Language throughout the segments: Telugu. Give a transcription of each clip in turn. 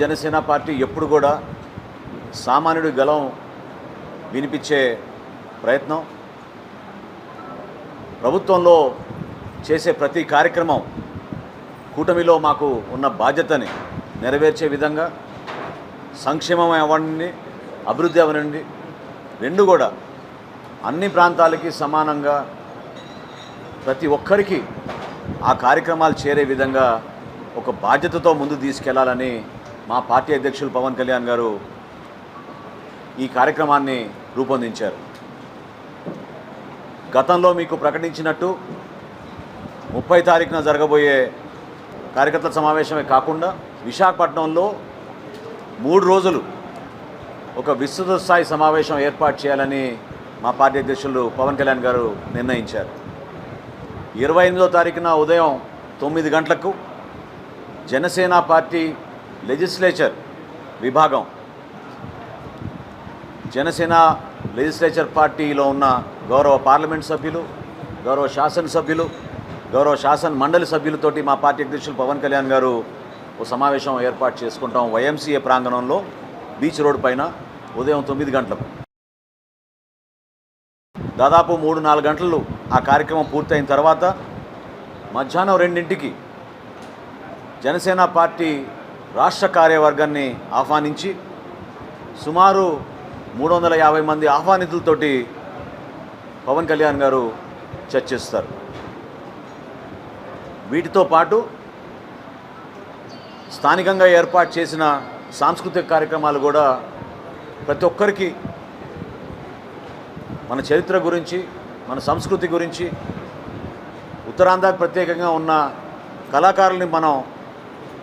జనసేన పార్టీ ఎప్పుడు కూడా సామాన్యుడి గలం వినిపించే ప్రయత్నం. ప్రభుత్వంలో చేసే ప్రతి కార్యక్రమం కూటమిలో మాకు ఉన్న బాధ్యతని నెరవేర్చే విధంగా సంక్షేమం అవ్వండి అభివృద్ధి అవ్వనండి రెండు కూడా అన్ని ప్రాంతాలకి సమానంగా ప్రతి ఒక్కరికి ఆ కార్యక్రమాలు చేరే విధంగా ఒక బాధ్యతతో ముందు తీసుకెళ్ళాలని మా పార్టీ అధ్యక్షులు పవన్ కళ్యాణ్ గారు ఈ కార్యక్రమాన్ని రూపొందించారు. గతంలో మీకు ప్రకటించినట్టు ముప్పై తారీఖున జరగబోయే కార్యకర్తల సమావేశమే కాకుండా విశాఖపట్నంలో మూడు రోజులు ఒక విస్తృత స్థాయి సమావేశం ఏర్పాటు చేయాలని మా పార్టీ అధ్యక్షులు పవన్ కళ్యాణ్ గారు నిర్ణయించారు. ఇరవై ఎనిమిదో తారీఖున ఉదయం తొమ్మిది గంటలకు జనసేన పార్టీ లెజిస్లేచర్ విభాగం. జనసేన లెజిస్లేచర్ పార్టీలో ఉన్న గౌరవ పార్లమెంట్ సభ్యులు గౌరవ శాసనసభ్యులు గౌరవ శాసన మండలి సభ్యులతోటి మా పార్టీ అధ్యక్షులు పవన్ కళ్యాణ్ గారు ఓ సమావేశం ఏర్పాటు చేసుకుంటాం వైఎంసీఏ ప్రాంగణంలో బీచ్ రోడ్ పైన ఉదయం తొమ్మిది గంటలకు. దాదాపు మూడు నాలుగు గంటలు ఆ కార్యక్రమం పూర్తయిన తర్వాత మధ్యాహ్నం రెండింటికి జనసేన పార్టీ రాష్ట్ర కార్యవర్గాన్ని ఆహ్వానించి సుమారు మూడు వందల యాభై మంది ఆహ్వానితులతోటి పవన్ కళ్యాణ్ గారు చర్చిస్తారు. వీటితో పాటు స్థానికంగా ఏర్పాటు చేసిన సాంస్కృతిక కార్యక్రమాలు కూడా ప్రతి ఒక్కరికి మన చరిత్ర గురించి మన సంస్కృతి గురించి ఉత్తరాంధ్రకు ప్రత్యేకంగా ఉన్న కళాకారుల్ని మనం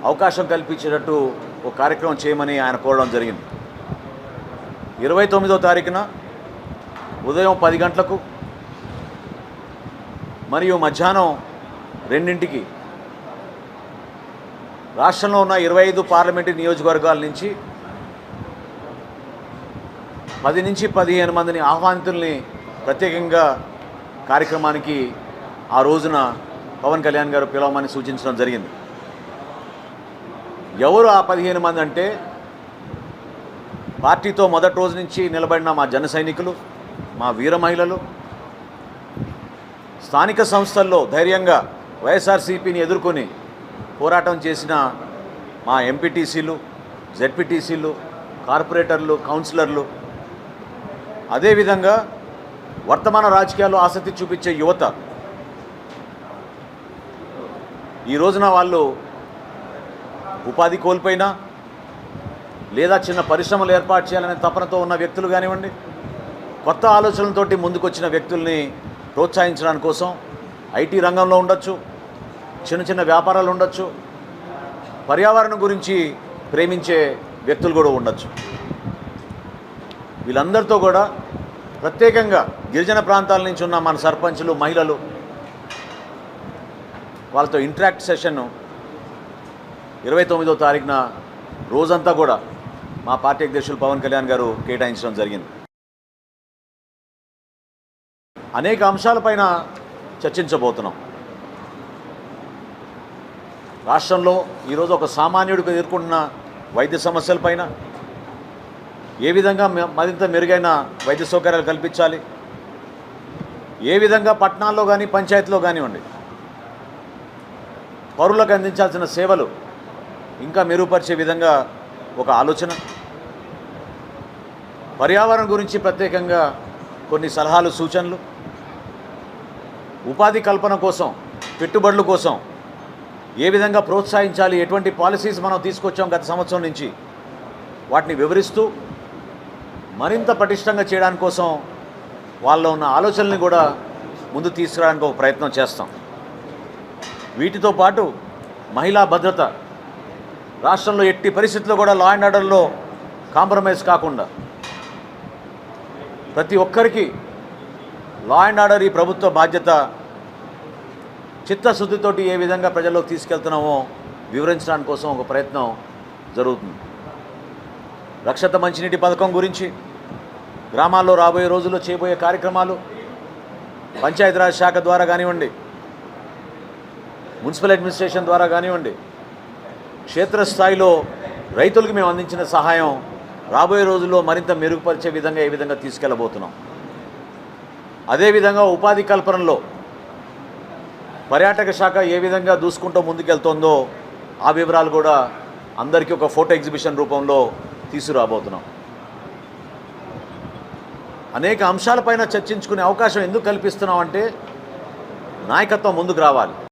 అవకాశం కల్పించేటట్టు ఒక కార్యక్రమం చేయమని ఆయన కోరడం జరిగింది. ఇరవై తొమ్మిదో తారీఖున ఉదయం పది గంటలకు మరియు మధ్యాహ్నం రెండింటికి రాష్ట్రంలో ఉన్న ఇరవై ఐదు పార్లమెంటు నియోజకవర్గాల నుంచి పది నుంచి పదిహేను మందిని ఆహ్వానితుల్ని ప్రత్యేకంగా కార్యక్రమానికి ఆ రోజున పవన్ కళ్యాణ్ గారు పిలవమని సూచించడం జరిగింది. ఎవరు ఆ పదిహేను మంది అంటే? పార్టీతో మొదటి రోజు నుంచి నిలబడిన మా జన సైనికులు మా వీర మహిళలు స్థానిక సంస్థల్లో ధైర్యంగా వైఎస్ఆర్సీపీని ఎదుర్కొని పోరాటం చేసిన మా ఎంపీటీసీలు జెడ్పీటీసీలు కార్పొరేటర్లు కౌన్సిలర్లు అదేవిధంగా వర్తమాన రాజకీయాల్లో ఆసక్తి చూపించే యువత. ఈ రోజున వాళ్ళు ఉపాధి కోల్పోయినా లేదా చిన్న పరిశ్రమలు ఏర్పాటు చేయాలనే తపనతో ఉన్న వ్యక్తులు కానివ్వండి కొత్త ఆలోచనలతోటి ముందుకొచ్చిన వ్యక్తుల్ని ప్రోత్సహించడానికి కోసం ఐటీ రంగంలో ఉండొచ్చు చిన్న చిన్న వ్యాపారాలు ఉండొచ్చు పర్యావరణం గురించి ప్రేమించే వ్యక్తులు కూడా ఉండొచ్చు. వీళ్ళందరితో కూడా ప్రత్యేకంగా గిరిజన ప్రాంతాల నుంచి ఉన్న మన సర్పంచులు మహిళలు వాళ్ళతో ఇంటరాక్ట్ సెషన్ ఇరవై తొమ్మిదో తారీఖున రోజంతా కూడా మా పార్టీ అధ్యక్షులు పవన్ కళ్యాణ్ గారు కేటాయించడం జరిగింది. అనేక అంశాలపైన చర్చించబోతున్నాం. రాష్ట్రంలో ఈరోజు ఒక సామాన్యుడికి ఎదుర్కొంటున్న వైద్య సమస్యలపైన ఏ విధంగా మరింత మెరుగైన వైద్య సౌకర్యాలు కల్పించాలి? ఏ విధంగా పట్టణాల్లో కానీ పంచాయతీలో కానివ్వండి పౌరులకు అందించాల్సిన సేవలు ఇంకా మెరుగుపరిచే విధంగా ఒక ఆలోచన. పర్యావరణం గురించి ప్రత్యేకంగా కొన్ని సలహాలు సూచనలు. ఉపాధి కల్పన కోసం పెట్టుబడుల కోసం ఏ విధంగా ప్రోత్సహించాలి ఎటువంటి పాలసీస్ మనం తీసుకొచ్చాం గత సంవత్సరం నుంచి వాటిని వివరిస్తూ మరింత పటిష్టంగా చేయడాని కోసం వాళ్ళలో ఉన్న ఆలోచనల్ని కూడా ముందు తీసుకురావడానికి ఒక ప్రయత్నం చేస్తాం. వీటితో పాటు మహిళా భద్రత రాష్ట్రంలో ఎట్టి పరిస్థితుల్లో కూడా లా అండ్ ఆర్డర్లో కాంప్రమైజ్ కాకుండా ప్రతి ఒక్కరికి లా అండ్ ఆర్డర్ ఈ ప్రభుత్వ బాధ్యత చిత్తశుద్ధితోటి ఏ విధంగా ప్రజల్లోకి తీసుకెళ్తున్నామో వివరించడానికి కోసం ఒక ప్రయత్నం జరుగుతుంది. రక్షత మంచినీటి పథకం గురించి గ్రామాల్లో రాబోయే రోజుల్లో చేయబోయే కార్యక్రమాలు పంచాయతీరాజ్ శాఖ ద్వారా కానివ్వండి మున్సిపల్ అడ్మినిస్ట్రేషన్ ద్వారా కానివ్వండి క్షేత్రస్థాయిలో రైతులకు మేము అందించిన సహాయం రాబోయే రోజుల్లో మరింత మెరుగుపరిచే విధంగా ఏ విధంగా తీసుకెళ్ళబోతున్నాం. అదేవిధంగా ఉపాధి కల్పనలో పర్యాటక శాఖ ఏ విధంగా దూసుకుంటూ ముందుకెళ్తోందో ఆ వివరాలు కూడా అందరికీ ఒక ఫోటో ఎగ్జిబిషన్ రూపంలో తీసుకురాబోతున్నాం. అనేక అంశాలపైన చర్చించుకునే అవకాశం ఎందుకు కల్పిస్తున్నాం అంటే నాయకత్వం ముందుకు రావాలి.